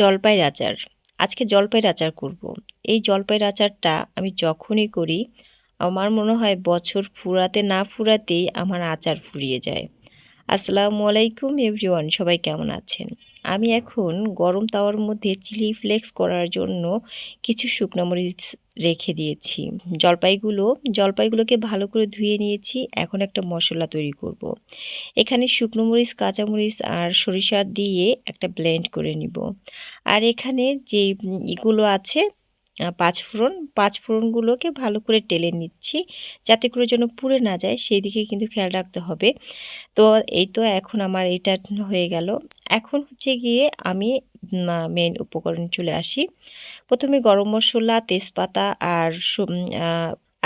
জলপাইয়ের আচার আজকে জলপাইয়ের আচার করব। এই জলপাইয়ের আচারটা আমি যখনই করি, আমার মনে হয় বছর ফুরাতে না ফুরাতেই আমার আচার ফুরিয়ে যায় আসসালামু আলাইকুম এভরিওয়ান, সবাই কেমন আছেন? আমি এখন গরম তাওয়ার মধ্যে চিলি ফ্লেক্স করার জন্য কিছু শুকনো মরিচ রেখে দিয়েছি। জলপাইগুলো, জলপাইগুলোকে ভালো করে ধুয়ে নিয়েছি, এখন একটা মশলা তৈরি করব। এখানে শুকনো মরিচ কাঁচামরিচ আর সরিষা দিয়ে একটা ব্লেন্ড করে নিব। আর এখানে যে ইগুলো আছে পাঁচ ফোড়ন। পাঁচ ফোড়নগুলোকে ভালো করে টেলে নিচ্ছি যাতে করে যেন পুড়ে না যায়, সেই দিকে কিন্তু খেয়াল রাখতে হবে। তো এই তো এখন আমার এটা হয়ে গেল। এখন হচ্ছে গিয়ে আমি মেন উপকরণ চলে আসি। প্রথমে গরম মশলা, তেজপাতা আর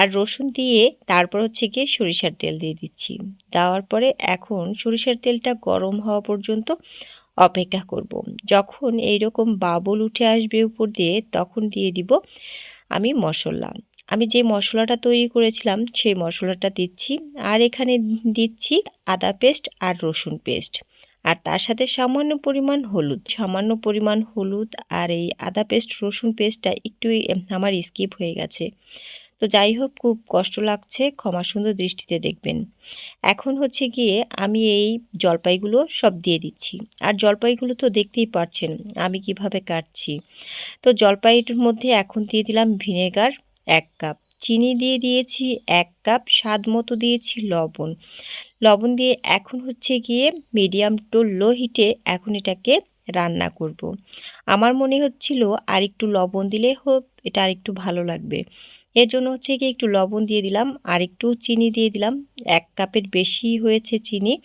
আর রসুন দিয়ে তারপর হচ্ছে গিয়ে সরিষার তেল দিয়ে দিচ্ছি। দেওয়ার পরে এখন সরিষার তেলটা গরম হওয়া পর্যন্ত অপেক্ষা করব। যখন এই রকম বাবল উঠে আসবে উপর দিয়ে, তখন দিয়ে দিব আমি মশলা। আমি যে মশলাটা তৈরি করেছিলাম, সেই মশলাটা দিচ্ছি। আর এখানে দিচ্ছি আদা পেস্ট আর রসুন পেস্ট। আর তার সাথে সামান্য পরিমাণ হলুদ। সামান্য পরিমাণ হলুদ আর এই আদা পেস্ট, রসুন পেস্টটা একটু আমার স্কিপ হয়ে গেছে। তো যাই হোক খুব কষ্ট লাগছে, ক্ষমা সুন্দর দৃষ্টিতে দেখবেন। এখন হচ্ছে গিয়ে আমি এই জলপাইগুলো সব দিয়ে দিচ্ছি। আর জলপাইগুলো তো দেখতেই পারছেন, আমি কীভাবে কাটছি। তো জলপাইয়ের মধ্যে এখন দিয়ে দিলাম ভিনেগার এক কাপ, চিনি দিয়ে দিয়েছি এক কাপ, স্বাদ মতো দিয়েছি লবণ। লবণ দিয়ে এখন হচ্ছে গিয়ে মিডিয়াম টু লো হিটে এখন এটাকে রান্না করব। আমার মনে হচ্ছিল আর একটু লবণ দিলে হোক, এটা আর একটু ভালো লাগবে। এর জন্য হচ্ছে গিয়ে একটু লবণ দিয়ে দিলাম, আর একটু চিনি দিয়ে দিলাম। এক কাপের বেশি হয়েছে চিনি।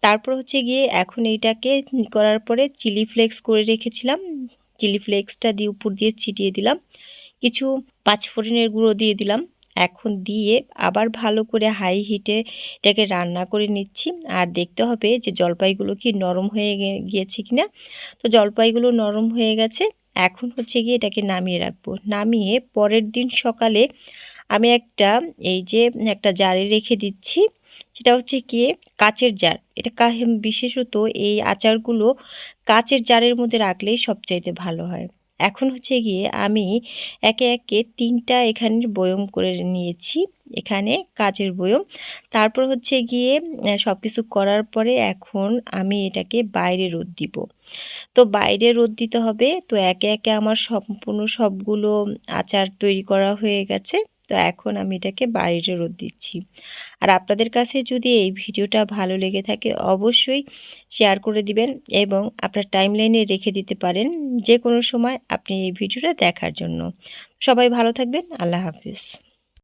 তারপর হচ্ছে গিয়ে এখন এইটাকে করার পরে চিলি ফ্লেক্স করে রেখেছিলাম। চিলি ফ্লেক্সটা দিয়ে উপর দিয়ে ছিটিয়ে দিলাম। কিছু পাঁচফোড়নের গুঁড়ো দিয়ে দিলাম। এখন দিয়ে আবার ভালো করে হাই হিটে এটাকে রান্না করে নিচ্ছি। আর দেখতে হবে যে জলপাইগুলো কি নরম হয়ে গিয়েছে কিনা। তো জলপাইগুলো নরম হয়ে গেছে। এখন হচ্ছে গিয়ে এটাকে নামিয়ে রাখব। নামিয়ে পরের দিন সকালে আমি একটা, এই যে একটা জারে রেখে দিচ্ছি। সেটা হচ্ছে কি, কাচের জার। এটা বিশেষত এই আচারগুলো কাচের জারের মধ্যে রাখলেই সবচাইতে ভালো হয়। এখন হচ্ছে গিয়ে আমি একে একে তিনটা এখানে বয়ম করে নিয়েছি, এখানে কাজের বয়ম। তারপর হচ্ছে গিয়ে সব কিছু করার পরে এখন আমি এটাকে বাইরে রোদ দিব। তো বাইরে রোদ দিতে হবে, তো একে একে আমার সম্পূর্ণ সবগুলো আচার তৈরি করা হয়ে গেছে। তো এখন আমি এটাকে বাড়িতে রোদ দিচ্ছি। আর আপনাদের কাছে যদি এই ভিডিওটা ভালো লেগে থাকে অবশ্যই শেয়ার করে দিবেন এবং আপনার টাইমলাইনে রেখে দিতে পারেন যে কোনো সময় আপনি এই ভিডিওটা দেখার জন্য। সবাই ভালো থাকবেন, আল্লাহ হাফিজ।